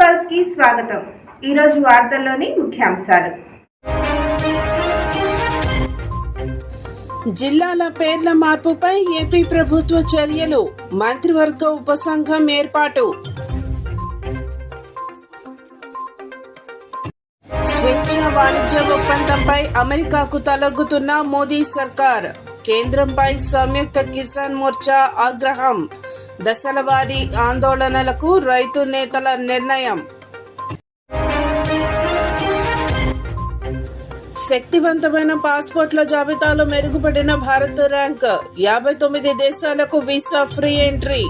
పల్స్కి స్వాగతం. ఈరోజు వార్తల్లోని ముఖ్యాంశాలు. జిల్లాల పేర్ల మార్పుపై ఏపీ ప్రభుత్వ చర్యలు మంత్రివర్గ ఉపసంఘం ఏర్పాటు. స్వేచ్ఛ వాణిజ్య ఒప్పందంపై అమెరికాకు తలగుతున్న మోదీ సర్కార్. కేంద్రంపై సంయుక్త కిసాన్ మోర్చా ఆగ్రహం. దశలవారీ ఆందోళనలకు రైతు నేతల నిర్ణయం. శక్తివంతమైన పాస్పోర్ట్ల జాబితాలో మెరుగుపడిన భారత్ ర్యాంక్ యాభై తొమ్మిది దేశాలకు వీసా ఫ్రీ ఎంట్రీ.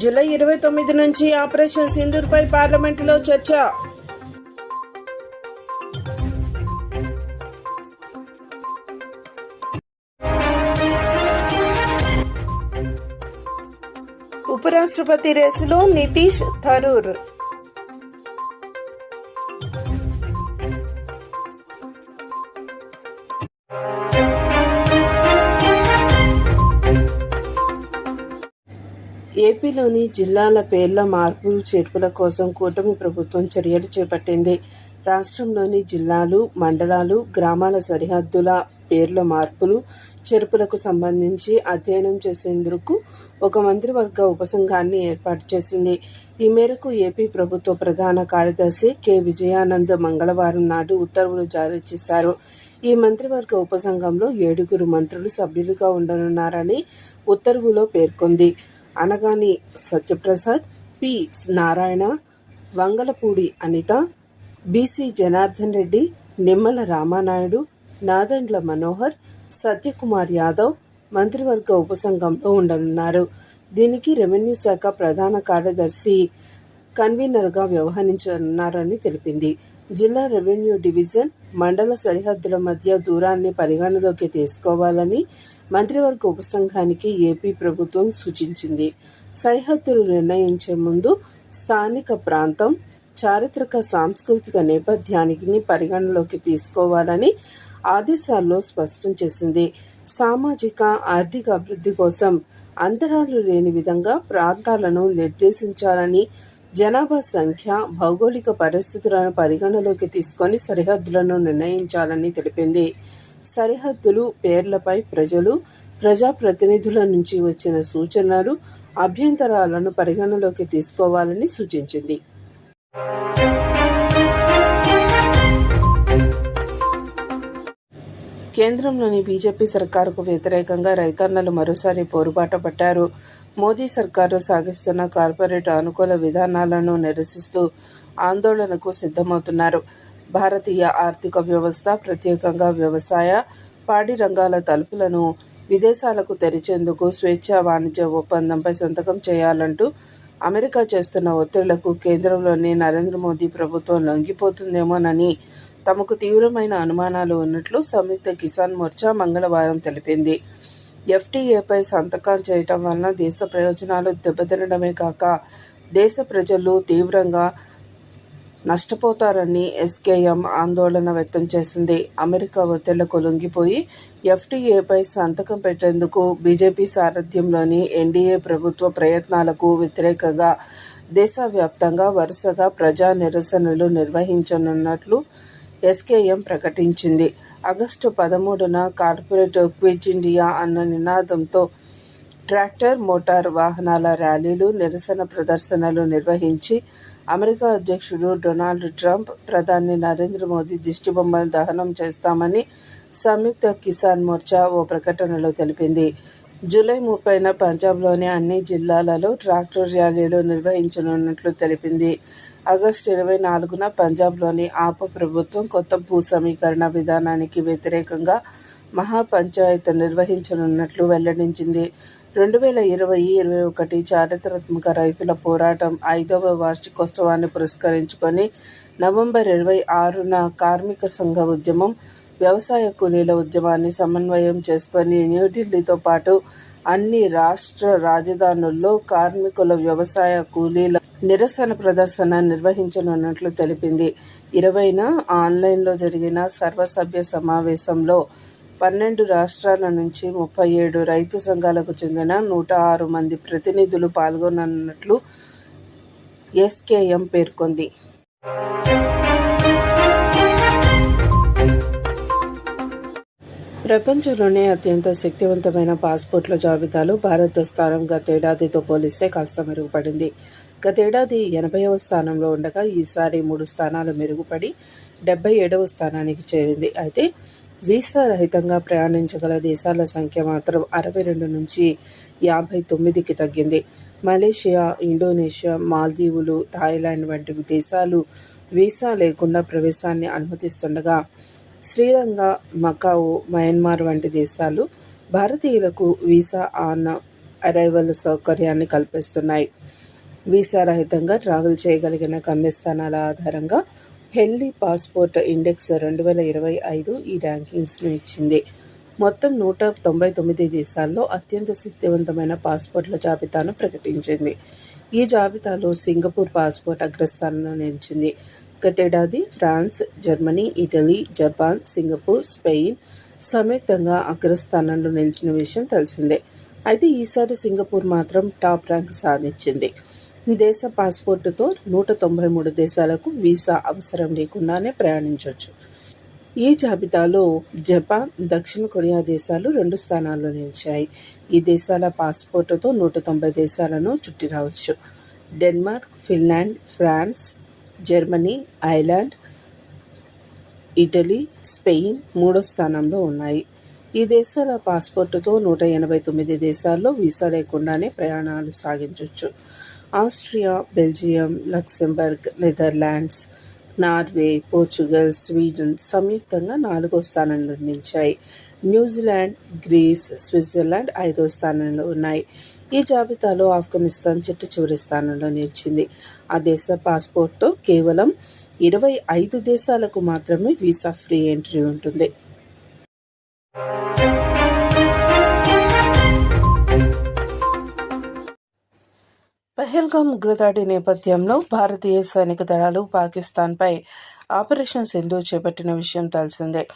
జూలై ఇరవై తొమ్మిది నుంచి ఆపరేషన్ సింధూర్ పై పార్లమెంటులో చర్చ. ఉపరాష్ట్రపతి రేసులో నితీష్ థరూర్. ఏపీలోని జిల్లాల పేర్ల మార్పు చేర్పుల కోసం కూటమి ప్రభుత్వం చర్యలు చేపట్టింది. రాష్ట్రంలోని జిల్లాలు మండలాలు గ్రామాల సరిహద్దుల పేర్ల మార్పులు చేర్పులకు సంబంధించి అధ్యయనం చేసేందుకు ఒక మంత్రివర్గ ఉపసంఘాన్ని ఏర్పాటు చేసింది. ఈ మేరకు ఏపీ ప్రభుత్వ ప్రధాన కార్యదర్శి కె. విజయానంద్ మంగళవారం నాడు ఉత్తర్వులు జారీ చేశారు. ఈ మంత్రివర్గ ఉపసంఘంలో ఏడుగురు మంత్రులు సభ్యులుగా ఉండనున్నారని ఉత్తర్వులో పేర్కొంది. అనగాని సత్యప్రసాద్ పి. నారాయణ వంగలపూడి అనిత బీసీ జనార్దన్ రెడ్డి నిమ్మల రామానాయుడు నాదెండ్ల మనోహర్ సత్యకుమార్ యాదవ్ మంత్రివర్గ ఉపసంఘంలో ఉండనున్నారు. దీనికి రెవెన్యూ శాఖ ప్రధాన కార్యదర్శి కన్వీనర్గా వ్యవహరించనున్నారని తెలిపింది. జిల్లా రెవెన్యూ డివిజన్ మండల సరిహద్దుల మధ్య దూరాన్ని పరిగణలోకి తీసుకోవాలని మంత్రివర్గ ఉపసంఘానికి ఏపీ ప్రభుత్వం సూచించింది. సరిహద్దులు నిర్ణయించే ముందు స్థానిక ప్రాంతం చారిత్రక సాంస్కృతిక నేపథ్యానికి పరిగణలోకి తీసుకోవాలని ఆదేశాల్లో స్పష్టం చేసింది. సామాజిక ఆర్థిక అభివృద్ధి కోసం అంతరాలు లేని విధంగా ప్రాంతాలను నిర్దేశించాలని జనాభా సంఖ్య భౌగోళిక పరిస్థితులను పరిగణలోకి తీసుకొని సరిహద్దులను నిర్ణయించాలని తెలిపింది. సరిహద్దులు పేర్లపై ప్రజలు ప్రజాప్రతినిధుల నుంచి వచ్చిన సూచనలు అభ్యంతరాలను పరిగణలోకి తీసుకోవాలని సూచించింది. కేంద్రంలోని బీజేపీ సర్కారుకు వ్యతిరేకంగా రైతన్నలు మరోసారి పోరుబాట పట్టారు. మోదీ సర్కారు సాగిస్తున్న కార్పొరేట్ అనుకూల విధానాలను నిరసిస్తూ ఆందోళనకు సిద్ధమవుతున్నారు. భారతీయ ఆర్థిక వ్యవస్థ ప్రత్యేకంగా వ్యవసాయ పాడి రంగాల తలుపులను విదేశాలకు తెరిచేందుకు స్వేచ్ఛ వాణిజ్య ఒప్పందంపై సంతకం చేయాలంటూ అమెరికా చేస్తున్న ఒత్తిళ్ళకు కేంద్రంలోని నరేంద్ర మోదీ ప్రభుత్వం లొంగిపోతుందేమోనని తమకు తీవ్రమైన అనుమానాలు ఉన్నట్లు సంయుక్త కిసాన్ మోర్చా మంగళవారం తెలిపింది. ఎఫ్టీఏపై సంతకం చేయటం వలన దేశ ప్రయోజనాలు దెబ్బతినడమే కాక దేశ ప్రజలు తీవ్రంగా నష్టపోతారని ఎస్కేఎం ఆందోళన వ్యక్తం చేసింది. అమెరికా ఒత్తిళ్ళకు లొంగిపోయి ఎఫ్టీఏపై సంతకం పెట్టేందుకు బీజేపీ సారథ్యంలోని ఎన్డీఏ ప్రభుత్వ ప్రయత్నాలకు వ్యతిరేకంగా దేశవ్యాప్తంగా వరుసగా ప్రజా నిరసనలు నిర్వహించనున్నట్లు ఎస్కేఎం ప్రకటించింది. ఆగస్టు పదమూడున కార్పొరేట్ క్విట్ ఇండియా అన్న నినాదంతో ట్రాక్టర్ మోటార్ వాహనాల ర్యాలీలు నిరసన ప్రదర్శనలు నిర్వహించి అమెరికా అధ్యక్షుడు డొనాల్డ్ ట్రంప్ ప్రధాని నరేంద్ర మోదీ దిష్టిబొమ్మను దహనం చేస్తామని సంయుక్త కిసాన్ మోర్చా ఓ ప్రకటనలో తెలిపింది. జూలై ముప్పైన పంజాబ్లోని అన్ని జిల్లాలలో ట్రాక్టర్ ర్యాలీలు నిర్వహించనున్నట్లు తెలిపింది. ఆగస్టు ఇరవై నాలుగున పంజాబ్లోని ఆప ప్రభుత్వం కొత్త భూ సమీకరణ విధానానికి వ్యతిరేకంగా మహాపంచాయత్ నిర్వహించనున్నట్లు వెల్లడించింది. రెండు వేల ఇరవై ఇరవై ఒకటి చారిత్రాత్మక రైతుల పోరాటం ఐదవ వార్షికోత్సవాన్ని పురస్కరించుకొని నవంబర్ ఇరవై ఆరున కార్మిక సంఘ ఉద్యమం వ్యవసాయ కూలీల ఉద్యమాన్ని సమన్వయం చేసుకొని న్యూఢిల్లీతో పాటు అన్ని రాష్ట్ర రాజధానుల్లో కార్మికుల వ్యవసాయ కూలీల నిరసన ప్రదర్శన నిర్వహించనున్నట్లు తెలిపింది. ఇరవైన ఆన్లైన్లో జరిగిన సర్వసభ్య సమావేశంలో పన్నెండు రాష్ట్రాల నుంచి ముప్పై ఏడు రైతు సంఘాలకు చెందిన నూట ఆరు మంది ప్రతినిధులు పాల్గొననున్నట్లు ఎస్కేఎం పేర్కొంది. ప్రపంచంలోనే అత్యంత శక్తివంతమైన పాస్పోర్ట్ల జాబితాలో భారత స్థానం గతేడాదితో పోలిస్తే కాస్త మెరుగుపడింది. గతేడాది ఎనభైవ స్థానంలో ఉండగా ఈసారి మూడు స్థానాలు మెరుగుపడి డెబ్బై ఏడవ స్థానానికి చేరింది. అయితే వీసా రహితంగా ప్రయాణించగల దేశాల సంఖ్య మాత్రం అరవై రెండు నుంచి యాభై తొమ్మిదికి తగ్గింది. మలేషియా ఇండోనేషియా మాల్దీవులు థాయిలాండ్ వంటి దేశాలు వీసా లేకుండా ప్రవేశాన్ని అనుమతిస్తుండగా శ్రీలంక మకావు మయన్మార్ వంటి దేశాలు భారతీయులకు వీసా ఆన్ అరైవల్ సౌకర్యాన్ని కల్పిస్తున్నాయి. వీసా రహితంగా ట్రావెల్ చేయగలిగిన గమ్యస్థానాల ఆధారంగా హెల్లీ పాస్పోర్ట్ ఇండెక్స్ రెండు వేల ఇరవై ఐదు ఈ ర్యాంకింగ్స్ను ఇచ్చింది. మొత్తం నూట తొంభై తొమ్మిది దేశాల్లో అత్యంత శక్తివంతమైన పాస్పోర్ట్ల జాబితాను ప్రకటించింది. ఈ జాబితాలో సింగపూర్ పాస్పోర్ట్ అగ్రస్థానంలో నిలిచింది. గతేడాది France Germany Italy Japan Singapore Spain సంయుక్తంగా అగ్రస్థానంలో నిలిచిన విషయం తెలిసిందే. అయితే ఈసారి సింగపూర్ మాత్రం టాప్ ర్యాంక్ సాధించింది. దేశ పాస్పోర్టుతో నూట తొంభై మూడు దేశాలకు వీసా అవసరం లేకుండానే ప్రయాణించవచ్చు ఈ జాబితాలో జపాన్ దక్షిణ కొరియా దేశాలు రెండు స్థానాల్లో నిలిచాయి. ఈ దేశాల పాస్పోర్టుతో నూట తొంభై దేశాలను చుట్టి రావచ్చు Denmark Finland France Germany Ireland Italy Spain మూడో స్థానంలో ఉన్నాయి. ఈ దేశాల పాస్పోర్టుతో నూట ఎనభై తొమ్మిది దేశాల్లో వీసా లేకుండానే ప్రయాణాలు సాగించవచ్చు Austria Belgium Luxembourg Netherlands Norway Portugal Sweden సంయుక్తంగా నాలుగో స్థానంలో నిలిచాయి. న్యూజిలాండ్ గ్రీస్ స్విట్జర్లాండ్ ఐదో స్థానంలో ఉన్నాయి. ఈ జాబితాలో ఆఫ్ఘనిస్తాన్ చిట్ట చివరి స్థానంలో నిలిచింది. ఆ దేశ పాస్పోర్ట్తో కేవలం ఇరవై ఐదు దేశాలకు మాత్రమే వీసా ఫ్రీ ఎంట్రీ ఉంటుంది. పహల్గామ్ ఉగ్రదాడి నేపథ్యంలో భారతీయ సైనిక దళాలు పాకిస్తాన్పై ఆపరేషన్ సింధు చేపట్టిన విషయం తెలిసిందే.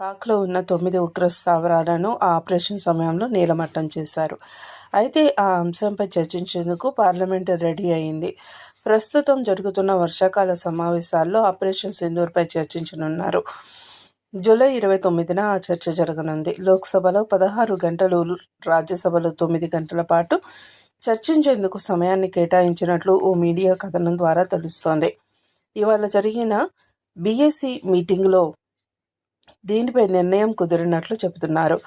పాక్లో ఉన్న తొమ్మిది ఉగ్ర స్థావరాలను ఆ ఆపరేషన్ సమయంలో నీలమట్టం చేశారు. అయితే ఆ అంశంపై చర్చించేందుకు పార్లమెంటు రెడీ అయింది. ప్రస్తుతం జరుగుతున్న వర్షాకాల సమావేశాల్లో ఆపరేషన్ సింధూర్పై చర్చించనున్నారు. జూలై ఇరవై తొమ్మిదిన ఆ చర్చ జరగనుంది. లోక్సభలో పదహారు గంటలు రాజ్యసభలో తొమ్మిది గంటల పాటు చర్చించేందుకు సమయాన్ని కేటాయించినట్లు ఓ మీడియా కథనం ద్వారా తెలుస్తోంది. ఇవాళ జరిగిన బీఎస్సీ మీటింగ్లో దీనిపై నిర్ణయం కుదిరినట్లు చెబుతున్నారు.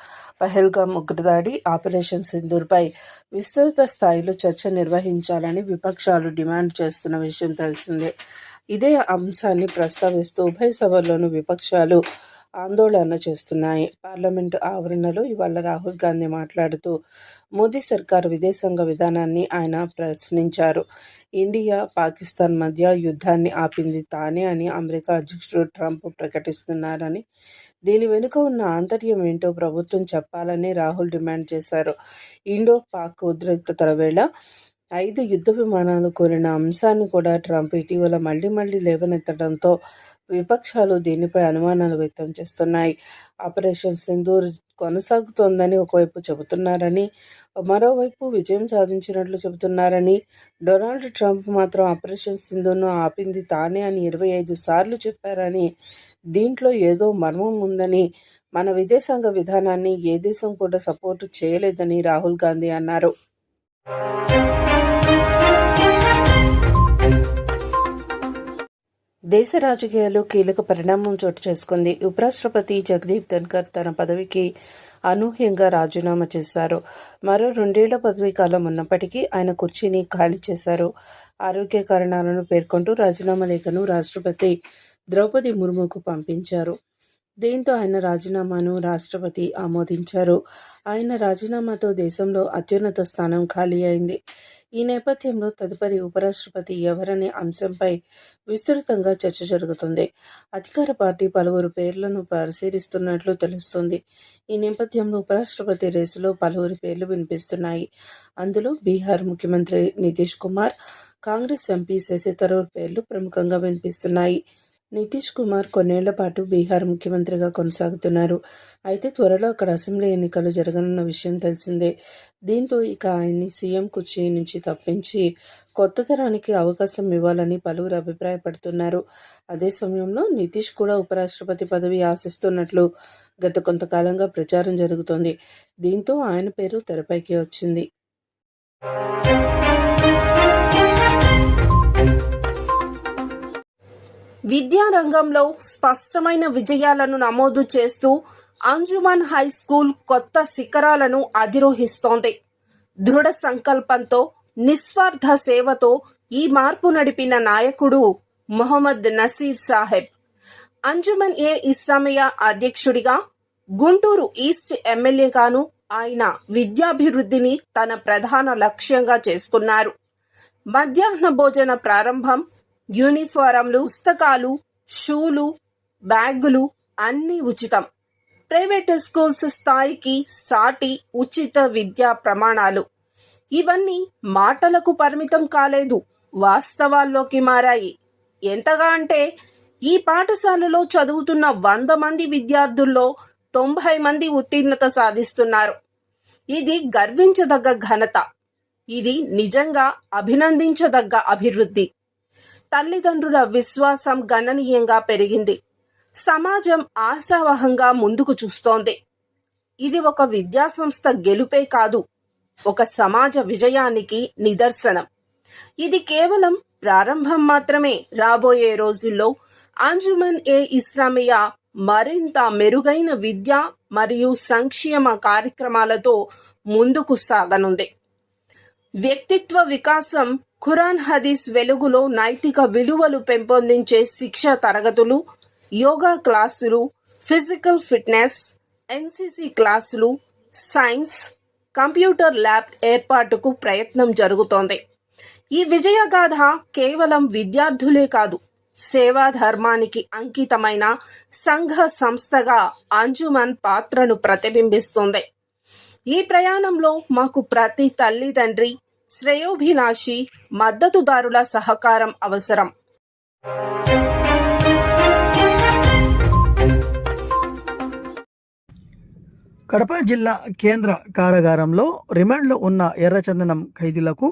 పహల్గామ్ ఉగ్రదాడి ఆపరేషన్ సింధూర్పై విస్తృత స్థాయిలో చర్చ నిర్వహించాలని విపక్షాలు డిమాండ్ చేస్తున్న విషయం తెలిసిందే. ఇదే అంశాన్ని ప్రస్తావిస్తూ ఉభయ సభల్లోనూ విపక్షాలు ఆందోళన చేస్తున్నాయి. పార్లమెంటు ఆవరణలో ఇవాళ రాహుల్ గాంధీ మాట్లాడుతూ మోదీ సర్కారు విదేశాంగ విధానాన్ని ఆయన ప్రశ్నించారు. ఇండియా పాకిస్తాన్ మధ్య యుద్ధాన్ని ఆపింది తానే అని అమెరికా అధ్యక్షుడు ట్రంప్ ప్రకటిస్తున్నారని దీని వెనుక ఉన్న ఆంతర్యం ఏంటో ప్రభుత్వం చెప్పాలని రాహుల్ డిమాండ్ చేశారు. ఇండో పాక్ ఉద్రిక్తతల వేళ ఐదు యుద్ధ విమానాలు కోరిన అంశాన్ని కూడా ట్రంప్ ఇటీవల మళ్ళీ మళ్ళీ లేవనెత్తడంతో విపక్షాలు దీనిపై అనుమానాలు వ్యక్తం చేస్తున్నాయి. ఆపరేషన్ సింధూర్ కొనసాగుతోందని ఒకవైపు చెబుతున్నారని మరోవైపు విజయం సాధించినట్లు చెబుతున్నారని డొనాల్డ్ ట్రంప్ మాత్రం ఆపరేషన్ సింధును ఆపింది తానే అని ఇరవై ఐదు సార్లు చెప్పారని దీంట్లో ఏదో మర్మం ఉందని మన విదేశాంగ విధానాన్ని ఏ దేశం కూడా సపోర్టు చేయలేదని రాహుల్ గాంధీ అన్నారు. దేశ రాజకీయాల్లో కీలక పరిణామం చోటు చేసుకుంది. ఉపరాష్ట్రపతి జగదీప్ ధన్కర్ తన పదవికి అనూహ్యంగా రాజీనామా చేశారు. మరో రెండేళ్ళ పదవి కాలం ఉన్నప్పటికీ ఆయన కుర్చీని ఖాళీ చేశారు. ఆరోగ్య కారణాలను పేర్కొంటూ రాజీనామా లేఖను రాష్ట్రపతి ద్రౌపది ముర్ముకు పంపించారు. దీంతో ఆయన రాజీనామాను రాష్ట్రపతి ఆమోదించారు. ఆయన రాజీనామాతో దేశంలో అత్యున్నత స్థానం ఖాళీ అయింది. ఈ నేపథ్యంలో తదుపరి ఉపరాష్ట్రపతి ఎవరనే అంశంపై విస్తృతంగా చర్చ జరుగుతుంది. అధికార పార్టీ పలువురు పేర్లను పరిశీలిస్తున్నట్లు తెలుస్తుంది. ఈ నేపథ్యంలో ఉపరాష్ట్రపతి రేసులో పలువురు పేర్లు వినిపిస్తున్నాయి. అందులో బీహార్ ముఖ్యమంత్రి నితీష్ కుమార్ కాంగ్రెస్ ఎంపీ శశి థరూర్ పేర్లు ప్రముఖంగా వినిపిస్తున్నాయి. నితీష్ కుమార్ కొన్నేళ్ళ పాటు బీహార్ ముఖ్యమంత్రిగా కొనసాగుతున్నారు. అయితే త్వరలో అక్కడ అసెంబ్లీ ఎన్నికలు జరగనున్న విషయం తెలిసిందే. దీంతో ఇక ఆయన్ని సీఎం కుర్చీ నుంచి తప్పించి కొత్త తరానికి అవకాశం ఇవ్వాలని పలువురు అభిప్రాయపడుతున్నారు. అదే సమయంలో నితీష్ కూడా ఉపరాష్ట్రపతి పదవి ఆశిస్తున్నట్లు గత కొంతకాలంగా ప్రచారం జరుగుతోంది. దీంతో ఆయన పేరు తెరపైకి వచ్చింది. విద్యారంగంలో స్పష్టమైన విజయాలను నమోదు చేస్తూ అంజుమన్ హై స్కూల్ కొత్త శిఖరాలను అధిరోహిస్తోంది. దృఢ సంకల్పంతో నిస్వార్థ సేవతో ఈ మార్పు నడిపిన నాయకుడు మొహమ్మద్ నసీర్ సాహెబ్. అంజుమన్ ఏ ఇస్లామియా అధ్యక్షుడిగా గుంటూరు ఈస్ట్ ఎమ్మెల్యేగాను ఆయన విద్యాభివృద్ధిని తన ప్రధాన లక్ష్యంగా చేసుకున్నారు. మధ్యాహ్న భోజన ప్రారంభం యూనిఫారంలు పుస్తకాలు షూలు బ్యాగులు అన్నీ ఉచితం. ప్రైవేట్ స్కూల్స్ స్థాయికి సాటి ఉచిత విద్యా ప్రమాణాలు. ఇవన్నీ మాటలకు పరిమితం కాలేదు వాస్తవాల్లోకి మారాయి. ఎంతగా అంటే ఈ పాఠశాలలో చదువుతున్న వంద మంది విద్యార్థుల్లో తొంభై మంది ఉత్తీర్ణత సాధిస్తున్నారు. ఇది గర్వించదగ్గ ఘనత. ఇది నిజంగా అభినందించదగ్గ అభివృద్ధి. తల్లిదండ్రుల విశ్వాసం గణనీయంగా పెరిగింది. సమాజం ఆశావహంగా ముందుకు చూస్తోంది. ఇది ఒక విద్యాసంస్థ గెలుపే కాదు ఒక సమాజ విజయానికి నిదర్శనం. ఇది కేవలం ప్రారంభం మాత్రమే. రాబోయే రోజుల్లో అంజుమన్ ఏ ఇస్లామియా మరింత మెరుగైన విద్య మరియు సంక్షేమ కార్యక్రమాలతో ముందుకు సాగనుంది. వ్యక్తిత్వ వికాసం ఖురాన్ హదీస్ వెలుగులో నైతిక విలువలు పెంపొందించే శిక్ష తరగతులు యోగా క్లాసులు ఫిజికల్ ఫిట్నెస్ ఎన్సిసి క్లాసులు సైన్స్ కంప్యూటర్ ల్యాబ్ ఏర్పాటుకు ప్రయత్నం జరుగుతోంది. ఈ విజయగాథ కేవలం విద్యార్థులే కాదు సేవా ధర్మానికి అంకితమైన సంఘ సంస్థగా అంజుమన్ పాత్రను ప్రతిబింబిస్తుంది. ఈ ప్రయాణంలో మాకు ప్రతి తల్లిదండ్రి శ్రేయోభిలాషి మద్దతుదారుల సహకారం అవసరం. కడప జిల్లా కేంద్ర కారాగారంలో రిమాండ్లో ఉన్న ఎర్రచందనం ఖైదీలకు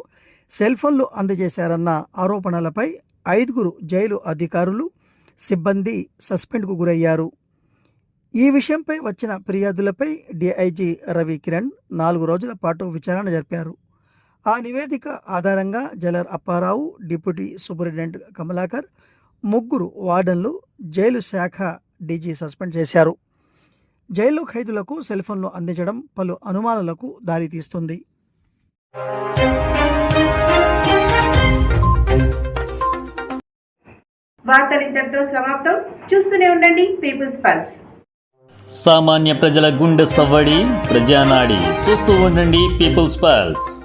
సెల్ ఫోన్లు అందజేశారన్న ఆరోపణలపై ఐదుగురు జైలు అధికారులు సిబ్బంది సస్పెండ్కు గురయ్యారు. ఈ విషయంపై వచ్చిన ఫిర్యాదులపై డిఐజీ రవి కిరణ్ నాలుగు రోజుల పాటు విచారణ జరిపారు. ఆ నివేదిక ఆధారంగా jailer Apparao deputy superintendent Kamalakar ముగ్గురు వార్డన్లు జైలు శాఖ డీజీ సస్పెండ్ చేశారు. జైల్లో ఖైదులకు సెల్ ఫోన్లు అందించడం పలు అనుమానాలకు దారితీస్తుంది వార్తలు ఇంతటితో సమాప్తం. చూస్తూనే ఉండండి పీపుల్స్ పల్స్. సామాన్య ప్రజల గుండె సవ్వడి ప్రజానాడి. చూస్తూ ఉండండి పీపుల్స్ పల్స్.